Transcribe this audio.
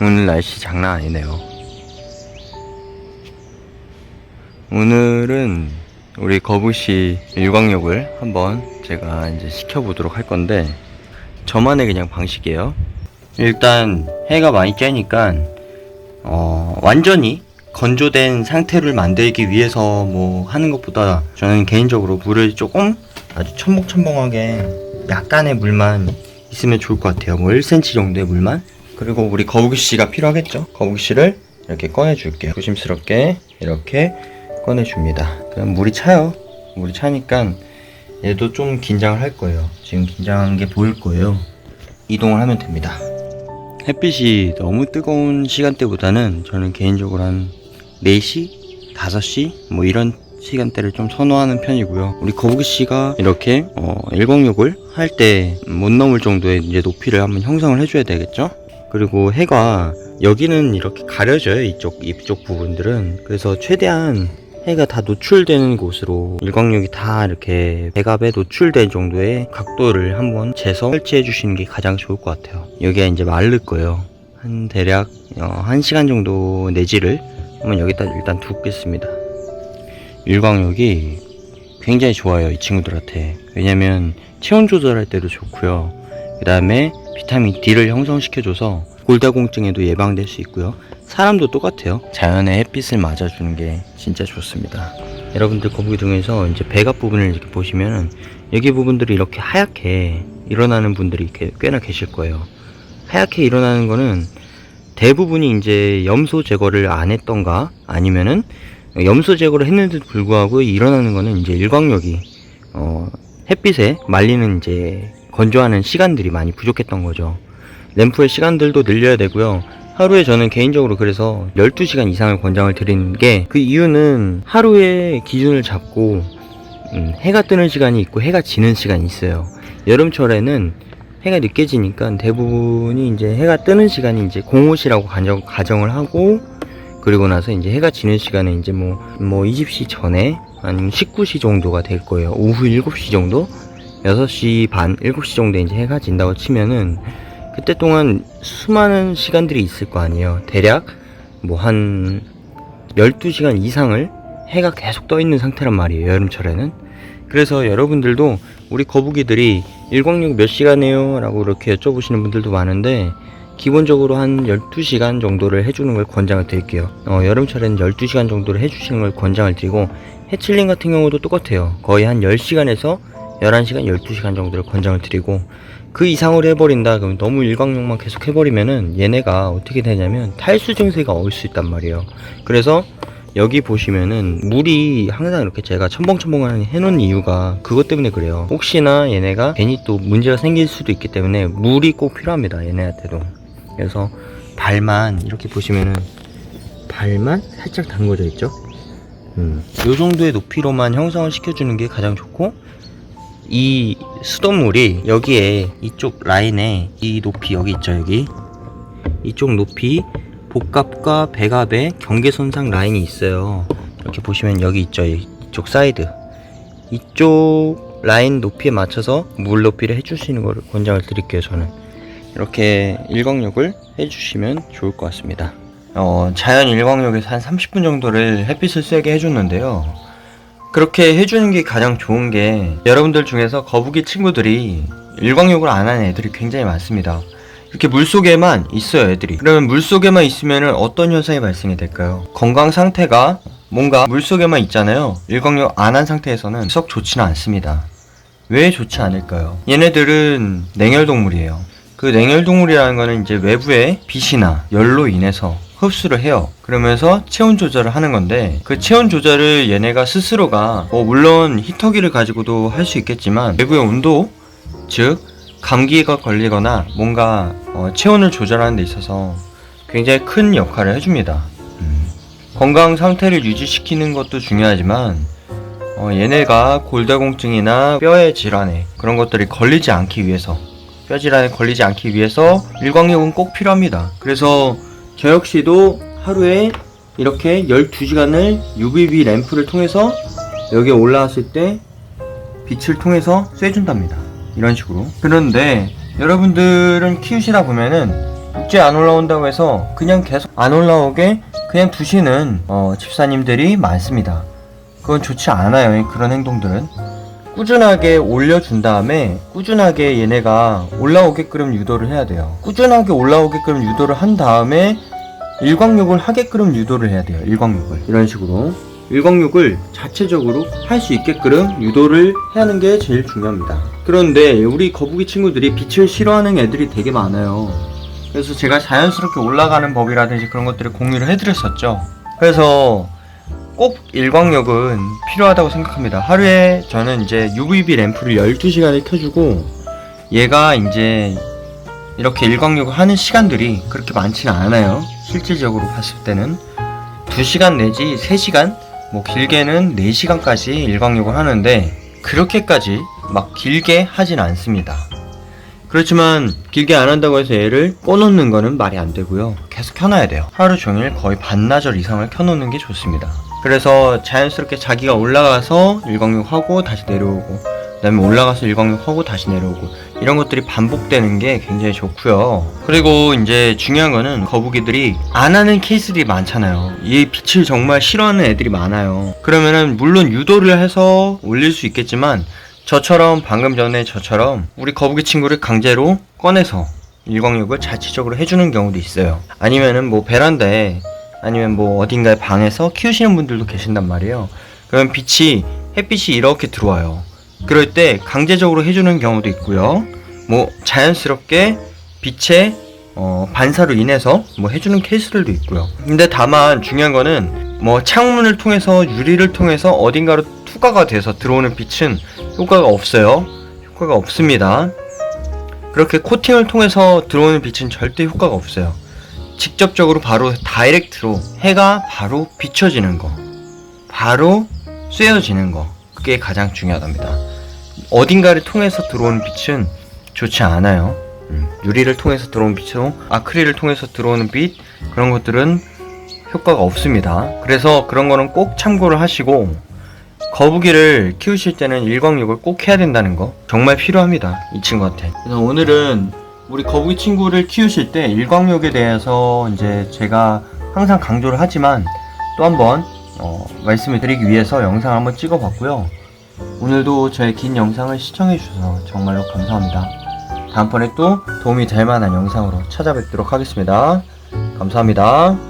오늘 날씨 장난 아니네요. 오늘은 우리 거부시 일광욕을 한번 제가 이제 시켜보도록 할 건데 저만의 그냥 방식이에요. 일단 해가 많이 쬐니까 어, 완전히 건조된 상태를 만들기 위해서 뭐 하는 것보다 저는 개인적으로 물을 조금 아주 첨벙첨벙하게 약간의 물만 있으면 좋을 것 같아요. 뭐 1cm 정도의 물만. 그리고 우리 거북이씨가 필요하겠죠? 거북이씨를 이렇게 꺼내줄게요. 조심스럽게 이렇게 꺼내줍니다. 그럼 물이 차요. 물이 차니까 얘도 좀 긴장을 할 거예요. 지금 긴장한 게 보일 거예요. 이동을 하면 됩니다. 햇빛이 너무 뜨거운 시간대보다는 저는 개인적으로 한 4시, 5시 뭐 이런 시간대를 좀 선호하는 편이고요. 우리 거북이 씨가 이렇게 어, 일광욕을 할 때 못 넘을 정도의 이제 높이를 한번 형성을 해줘야 되겠죠. 그리고 해가 여기는 이렇게 가려져요. 이쪽 이쪽 부분들은 그래서 최대한 해가 다 노출되는 곳으로 일광욕이 다 이렇게 배갑에 노출된 정도의 각도를 한번 재서 설치해 주시는 게 가장 좋을 것 같아요. 여기가 이제 마를 거예요. 한 대략 어, 1시간 정도 내지를 한번 여기다 일단 두겠습니다. 일광욕이 굉장히 좋아요 이 친구들한테 왜냐면 체온 조절할 때도 좋고요 그 다음에 비타민 D를 형성시켜줘서 골다공증에도 예방될 수 있고요. 사람도 똑같아요. 자연의 햇빛을 맞아주는 게 진짜 좋습니다. 여러분들 거북이 등에서 이제 배갑 부분을 이렇게 보시면은 여기 부분들이 이렇게 하얗게 일어나는 분들이 꽤- 꽤나 계실 거예요. 하얗게 일어나는 거는 대부분이 이제 염소 제거를 안 했던가 아니면은 염소 제거를 했는데도 불구하고 일어나는 거는 이제 일광욕이 어, 햇빛에 말리는 이제 건조하는 시간들이 많이 부족했던 거죠. 램프의 시간들도 늘려야 되고요. 하루에 저는 개인적으로 그래서 12시간 이상을 권장을 드리는 게 그 이유는 하루에 기준을 잡고 음, 해가 뜨는 시간이 있고 해가 지는 시간이 있어요. 여름철에는 해가 늦게 지니까 대부분이 이제 해가 뜨는 시간이 이제 공호시라고 가정, 가정을 하고 그리고 나서 이제 해가 지는 시간에 이제 뭐, 뭐 20시 전에 아니면 19시 정도가 될 거예요. 오후 7시 정도? 6시 반, 7시 정도에 이제 해가 진다고 치면은 그때 동안 수많은 시간들이 있을 거 아니에요. 대략 뭐 한 12시간 이상을 해가 계속 떠 있는 상태란 말이에요. 여름철에는. 그래서 여러분들도 우리 거북이들이 일광욕 몇 시간이에요? 라고 이렇게 여쭤보시는 분들도 많은데 기본적으로 한 12시간 정도를 해주는 걸 권장을 드릴게요. 어, 여름철에는 12시간 정도를 해주시는 걸 권장을 드리고 해칠링 같은 경우도 똑같아요. 거의 한 10시간에서 11시간, 12시간 정도를 권장을 드리고 그 이상으로 해버린다 그러면 너무 일광욕만 계속 해버리면은 얘네가 어떻게 되냐면 탈수 증세가 올 수 있단 말이에요. 그래서 여기 보시면은 물이 항상 이렇게 제가 첨벙첨벙하는 해놓은 이유가 그것 때문에 그래요. 혹시나 얘네가 괜히 또 문제가 생길 수도 있기 때문에 물이 꼭 필요합니다. 얘네한테도. 그래서 발만 이렇게 보시면은 발만 살짝 담궈져 있죠. 음, 요 정도의 높이로만 형성을 시켜주는 게 가장 좋고 이 수돗물이 여기에 이쪽 라인에 이 높이 여기 있죠 여기? 이쪽 높이 복갑과 배갑의 경계선상 라인이 있어요. 이렇게 보시면 여기 있죠 이쪽 사이드. 이쪽 라인 높이에 맞춰서 물 높이를 해주시는 거를 권장을 드릴게요 저는. 이렇게 일광욕을 해주시면 좋을 것 같습니다. 어, 자연 일광욕에서 한 30분 정도를 햇빛을 쐬게 해줬는데요 그렇게 해주는 게 가장 좋은 게 여러분들 중에서 거북이 친구들이 일광욕을 안 하는 애들이 굉장히 많습니다. 이렇게 물속에만 있어요, 애들이. 그러면 물속에만 있으면 어떤 현상이 발생이 될까요? 건강 상태가 뭔가 물속에만 있잖아요. 일광욕 안 한 상태에서는 썩 좋지는 않습니다. 왜 좋지 않을까요? 얘네들은 냉혈동물이에요. 그 냉혈동물이라는 거는 이제 외부의 빛이나 열로 인해서 흡수를 해요. 그러면서 체온 조절을 하는 건데 그 체온 조절을 얘네가 스스로가 뭐 물론 히터기를 가지고도 할 수 있겠지만 외부의 온도 즉 감기가 걸리거나 뭔가 어, 체온을 조절하는 데 있어서 굉장히 큰 역할을 해줍니다. 음. 건강 상태를 유지시키는 것도 중요하지만 어, 얘네가 골다공증이나 뼈의 질환에 그런 것들이 걸리지 않기 위해서 뼈 질환에 걸리지 않기 위해서 일광욕은 꼭 필요합니다. 그래서 저 역시도 하루에 이렇게 12시간을 UVB 램프를 통해서 여기에 올라왔을 때 빛을 통해서 쐬준답니다. 이런 식으로. 그런데 여러분들은 키우시다 보면은 육지 안 올라온다고 해서 그냥 계속 안 올라오게 그냥 두시는 어, 집사님들이 많습니다. 그건 좋지 않아요. 그런 행동들은. 꾸준하게 올려준 다음에 꾸준하게 얘네가 올라오게끔 유도를 해야 돼요. 꾸준하게 올라오게끔 유도를 한 다음에 일광욕을 하게끔 유도를 해야 돼요. 일광욕을 이런 식으로 일광욕을 자체적으로 할 수 있게끔 유도를 해야 하는 게 제일 중요합니다. 그런데 우리 거북이 친구들이 빛을 싫어하는 애들이 되게 많아요. 그래서 제가 자연스럽게 올라가는 법이라든지 그런 것들을 공유를 해드렸었죠. 그래서 꼭 일광욕은 필요하다고 생각합니다. 하루에 저는 이제 UVB 램프를 12시간을 켜주고 얘가 이제 이렇게 일광욕을 하는 시간들이 그렇게 많지는 않아요. 실질적으로 봤을 때는 2시간 내지 3시간 뭐 길게는 4시간까지 일광욕을 하는데 그렇게까지 막 길게 하진 않습니다. 그렇지만 길게 안 한다고 해서 얘를 꺼놓는 거는 말이 안 되고요. 계속 켜놔야 돼요. 하루 종일 거의 반나절 이상을 켜놓는 게 좋습니다. 그래서 자연스럽게 자기가 올라가서 일광욕하고 다시 내려오고 그다음에 올라가서 일광욕하고 다시 내려오고 이런 것들이 반복되는 게 굉장히 좋고요. 그리고 이제 중요한 거는 거북이들이 안 하는 케이스들이 많잖아요. 이 빛을 정말 싫어하는 애들이 많아요. 그러면은 물론 유도를 해서 올릴 수 있겠지만 저처럼 방금 전에 저처럼 우리 거북이 친구를 강제로 꺼내서 일광욕을 자체적으로 해주는 경우도 있어요. 아니면은 뭐 베란다에 아니면 뭐 어딘가에 방에서 키우시는 분들도 계신단 말이에요. 그러면 빛이 햇빛이 이렇게 들어와요. 그럴 때 강제적으로 해주는 경우도 있고요. 뭐 자연스럽게 빛의 어, 반사로 인해서 뭐 해주는 케이스들도 있고요. 근데 다만 중요한 거는 뭐 창문을 통해서 유리를 통해서 어딘가로 투과가 돼서 들어오는 빛은 효과가 없어요. 효과가 없습니다. 그렇게 코팅을 통해서 들어오는 빛은 절대 효과가 없어요. 직접적으로 바로 다이렉트로 해가 바로 비춰지는 거, 바로 쐬어지는 거, 그 게 가장 중요하답니다. 어딘가를 통해서 들어오는 빛은 좋지 않아요. 음, 유리를 통해서 들어오는 빛으로 아크릴을 통해서 들어오는 빛 그런 것들은 효과가 없습니다. 그래서 그런 거는 꼭 참고를 하시고 거북이를 키우실 때는 일광욕을 꼭 해야 된다는 거 정말 필요합니다. 이 친구한테. 그래서 오늘은 우리 거북이 친구를 키우실 때 일광욕에 대해서 이제 제가 항상 강조를 하지만 또 한번 어, 말씀을 드리기 위해서 영상을 한번 찍어봤고요. 오늘도 저의 긴 영상을 시청해주셔서 정말로 감사합니다. 다음번에 또 도움이 될 만한 영상으로 찾아뵙도록 하겠습니다. 감사합니다.